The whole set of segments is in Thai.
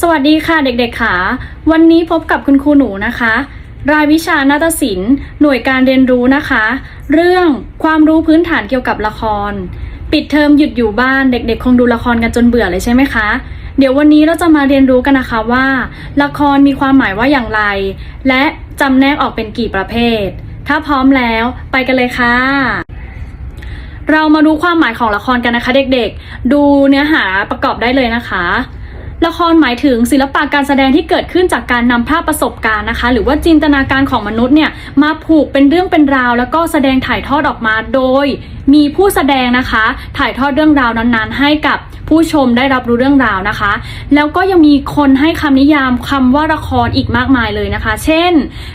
สวัสดีค่ะเด็กๆค่ะ วันนี้พบกับคุณครูหนูนะคะ รายวิชานาฏศิลป์ หน่วยการเรียนรู้นะคะ เรื่องความรู้พื้นฐานเกี่ยวกับละคร ปิดเทอมหยุดอยู่บ้านเด็กๆ คงดูละครกันจนเบื่อเลยใช่ไหมคะ เดี๋ยววันนี้เราจะมาเรียนรู้กันนะคะว่า ละครมีความหมายว่าอย่างไร และจำแนกออกเป็นกี่ประเภท ถ้าพร้อมแล้วไปกันเลยค่ะเรามาดูความหมายของละครกันนะคะ เด็กๆ ดูเนื้อหาประกอบได้เลยนะคะ ละครหมายถึงศิลปะการแสดงที่เกิดขึ้นจากการนำภาพประสบการณ์นะคะ หรือว่าจินตนาการของมนุษย์เนี่ยมาผูกเป็นเรื่องเป็นราว แล้วก็แสดงถ่ายทอดออกมาโดย มีผู้แสดงนะคะ ถ่ายทอดเรื่องราวนั้นๆ ให้กับผู้ชมได้รับรู้เรื่องราวนะคะ แล้วก็ยังมีคนให้คำนิยามคำว่าละครอีกมากมายเลยนะคะ เช่น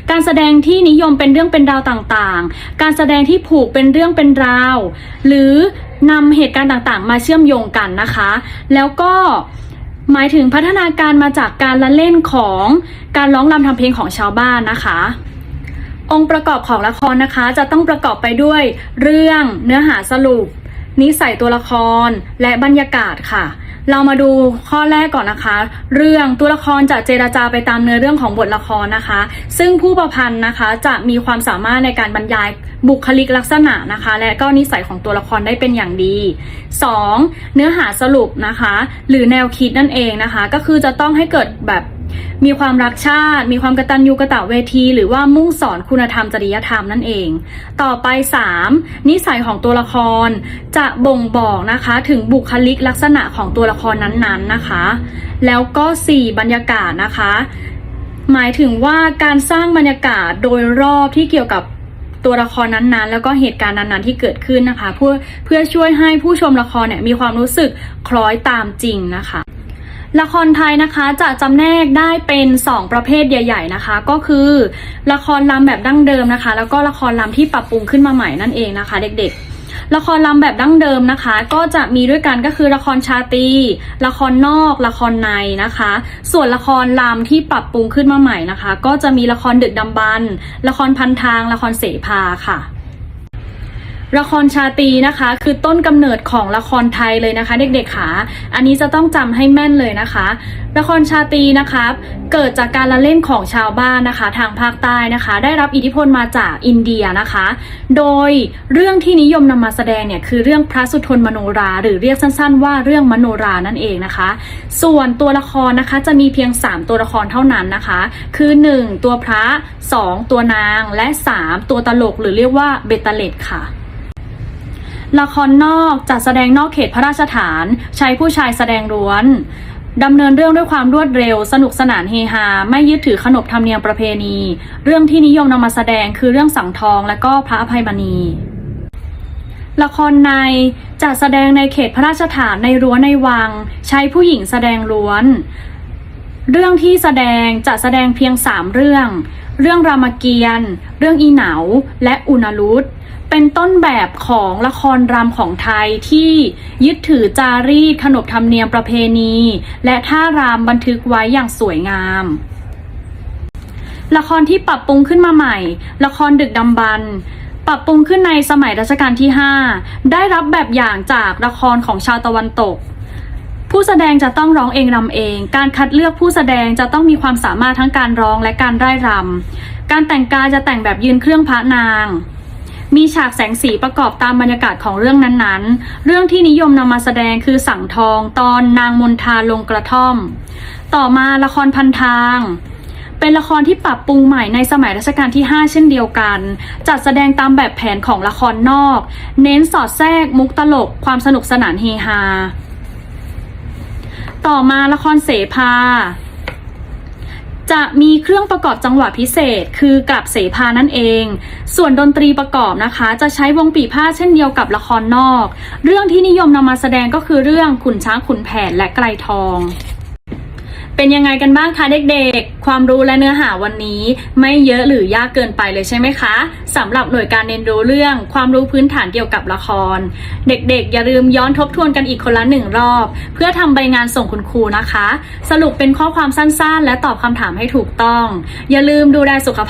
การแสดงที่นิยมเป็นเรื่องเป็นราวต่างๆ การแสดงที่ผูกเป็นเรื่องเป็นราว หรือนำเหตุการณ์ต่างๆ มาเชื่อมโยงกันนะคะ แล้วก็ หมายถึงพัฒนาการมาจากการละเล่นของการร้องรำทำเพลงของชาวบ้านนะคะ องค์ประกอบของละครนะคะ จะต้องประกอบไปด้วย เรื่องเนื้อหาสรุป นิสัยตัวละครและบรรยากาศค่ะ เรามาดูข้อแรกก่อนนะคะ เรื่องตัวละครจะเจราจาไปตามเนื้อเรื่องของบทละครนะคะ ซึ่งผู้ประพันธ์นะคะจะมีความสามารถในการบรรยายบุคลิกลักษณะนะคะ และก็นิสัยของตัวละครได้เป็นอย่างดี 2. เนื้อหาสรุปนะคะ หรือแนวคิดนั่นเองนะคะ ก็คือจะต้องให้เกิดแบบ มีความรักชาติ มีความกตัญญูกะตะเวที หรือว่ามุ่งสอนคุณธรรมจริยธรรมนั่นเอง ต่อไป 3. นิสัยของตัวละคร จะบ่งบอกนะคะถึงบุคลิกลักษณะของตัวละครนั้นๆนะคะ แล้วก็ 4. บรรยากาศนะคะ หมายถึงว่าการสร้างบรรยากาศโดยรอบที่เกี่ยวกับตัวละครนั้นๆ แล้วก็เหตุการณ์นั้นๆที่เกิดขึ้นนะคะ เพื่อเพื่อช่วยให้ผู้ชมละครเนี่ยมีความรู้สึกคล้อยตามจริงนะคะ ละครไทยนะคะจะจำแนกได้เป็น 2 ประเภทใหญ่ ๆนะคะ ก็คือ ละครลำแบบดั้งเดิมนะคะ แล้วก็ละครลำที่ปรับปรุงขึ้นมาใหม่นั่นเองนะคะ เด็กๆ ละครลำแบบดั้งเดิมนะคะ ก็จะมีด้วยกันก็คือละครชาตรีละครนอก ละครในนะคะ ส่วนละครลำที่ปรับปรุงขึ้นมาใหม่นะคะ ก็จะมีละครดึกดำบรรละครพันทางละครเสภาค่ะ ละครชาตีนะคะ คือต้นกำเนิดของละครไทยเลยนะคะ เด็กๆค่ะอันนี้จะต้องจำให้แม่นเลยนะคะ ละครชาตีนะคะเกิดจากการละเล่นของชาวบ้านนะคะ ทางภาคใต้นะคะ ได้รับอิทธิพลมาจากอินเดียนะคะ โดยเรื่องที่นิยมนำมาแสดงเนี่ยคือเรื่องพระสุทนมโนรา หรือเรียกสั้น ๆ ว่าเรื่องมโนรานั่นเองนะคะ ส่วนตัวละครนะคะจะมีเพียง 3 ตัวละครเท่านั้นนะคะ คือ 1 ตัวพระ 2 ตัวนางและ 3 ตัวตลกหรือเรียกว่าเบตเตเลตค่ะ ละครนอกจัดแสดงนอกเขตพระราชฐาน ใช้ผู้ชายแสดงล้วนดำเนินเรื่องด้วยความรวดเร็ว สนุกสนานเฮฮา ไม่ยึดถือขนบธรรมเนียมประเพณี เรื่องที่นิยมนำมาแสดงคือเรื่องสังทองและก็พระอภัยมณีละครในจัดแสดงในเขตพระราชฐานในรั้วในวัง ใช้ผู้หญิงแสดงล้วน เรื่องที่แสดงจะแสดงเพียง3เรื่อง เรื่องรามเกียรติ์เรื่องอีเหนา และอุณลุต เป็นต้นแบบของละครรำของไทยที่ยึดถือจารีตขนบธรรมเนียมประเพณี และท่ารำบันทึกไว้อย่างสวยงาม ละครที่ปรับปรุงขึ้นมาใหม่ ละครดึกดำบรรพ์ปรับปรุงขึ้นในสมัยรัชกาลที่ 5 ได้รับแบบอย่างจากละครของชาวตะวันตก ผู้แสดงจะต้องร้องเองรำเอง การคัดเลือกผู้แสดงจะต้องมีความสามารถทั้งการร้องและการร่ายรำการแต่งกายจะแต่งแบบยืนเครื่องพระนาง มีฉากแสงสีประกอบตามบรรยากาศของเรื่องนั้นๆ เรื่องที่นิยมนำมาแสดงคือสังทองตอนนางมนทาลงกระท่อม ต่อมาละครพันทาง เป็นละครที่ปรับปรุงใหม่ในสมัยรัชกาลที่ 5 เช่นเดียวกัน จัดแสดงตามแบบแผนของละครนอก เน้นสอดแทรกมุกตลก ความสนุกสนานเฮฮา ต่อมาละครเสภา จะมีเครื่องประกอบจังหวะพิเศษ คือกับเสภานั่นเอง ส่วนดนตรีประกอบนะคะ จะใช้วงปีพาเช่นเดียวกับละครนอก เรื่องที่นิยมนำมาแสดงก็คือเรื่องขุนช้างขุนแผนและไกลทอง เป็นยังไงกันบ้างคะเด็กๆ ความรู้และเนื้อหาวันนี้ ไม่เยอะหรือยากเกินไปเลยใช่ไหมคะสำหรับหน่วยการเรียนรู้เรื่อง ความรู้พื้นฐานเกี่ยวกับละคร เด็กๆ อย่าลืมย้อนทบทวนกันอีกคนละหนึ่งรอบ เพื่อทำใบงานส่งคุณครูนะคะ สรุปเป็นข้อความสั้นๆ และตอบคำถามให้ถูกต้อง อย่าลืมดูแลสุขภาพ